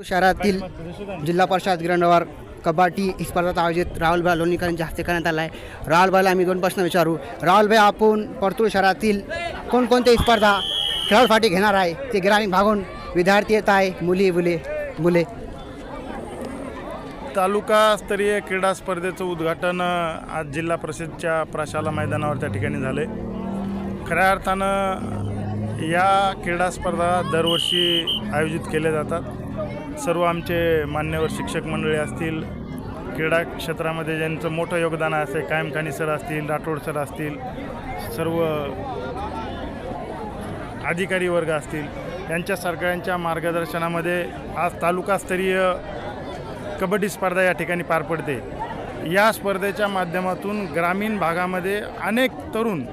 शहरातील जिल्हा परिषद ग्राउंडवर कबड्डी ही स्पर्धा आयोजित राहुलभाई लोणीकरांच्या हस्ते करण्यात आला आहे राहुलभाईला आम्ही दोन प्रश्न विचारू. राहुलभाई आपण परतूर शहरातील कोणकोणत्या स्पर्धा खेळासाठी घेणार आहे? ते ग्रामीण भागून विद्यार्थी येत आहे. मुली मुले मुले. तालुकास्तरीय क्रीडा स्पर्धेचं उद्घाटन आज जिल्हा परिषदच्या प्रशाला मैदानावर त्या ठिकाणी झाले खऱ्या अर्थानं या क्रीडा स्पर्धा दरवर्षी आयोजित केल्या जातात. सर्व आमचे मान्यवर शिक्षक मंडळी असतील क्रीडा क्षेत्रामध्ये ज्यांचं मोठं योगदान असते कायमखानी सर असतील राठोड सर असतील सर्व अधिकारी वर्ग असतील यांच्या सरकारांच्या मार्गदर्शनामध्ये आज तालुकास्तरीय कबड्डी स्पर्धा या ठिकाणी पार पडते. या स्पर्धेच्या माध्यमातून ग्रामीण भागामध्ये अनेक तरुण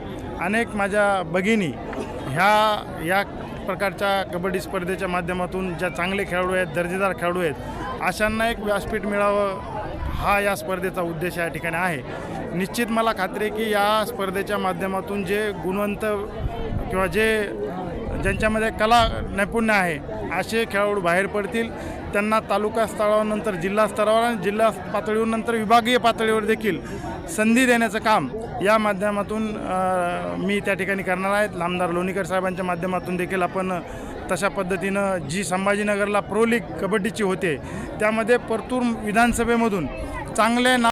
अनेक माझ्या भगिनी ह्या या प्रकारच्या कबड्डी स्पर्धेच्या माध्यमातून ज्या चांगले खेळाडू आहेत दर्जेदार खेळाडू आहेत अशांना एक व्यासपीठ मिळावं हा या स्पर्धेचा उद्देश या ठिकाणी आहे. निश्चित मला खात्री आहे की या स्पर्धेच्या माध्यमातून जे गुणवंत किंवा जे ज्यांच्यामध्ये कला नैपुण्य आहे असे खेळाडू बाहेर पडतील. त्यांना तालुका स्तरावर जिल्हा स्तरावर आणि जिल्हा पातळीवर नंतर विभागीय पातळीवर देखील संधी देण्याचं काम या माध्यमातून मी त्या ठिकाणी करणार आहेत आमदार लोणीकर साहेबांच्या माध्यमातून देखील आपण तशा पद्धतीनं जी संभाजीनगरला प्रो लीग कबड्डीची होते त्यामध्ये परतूर विधानसभेमधून चांगले ना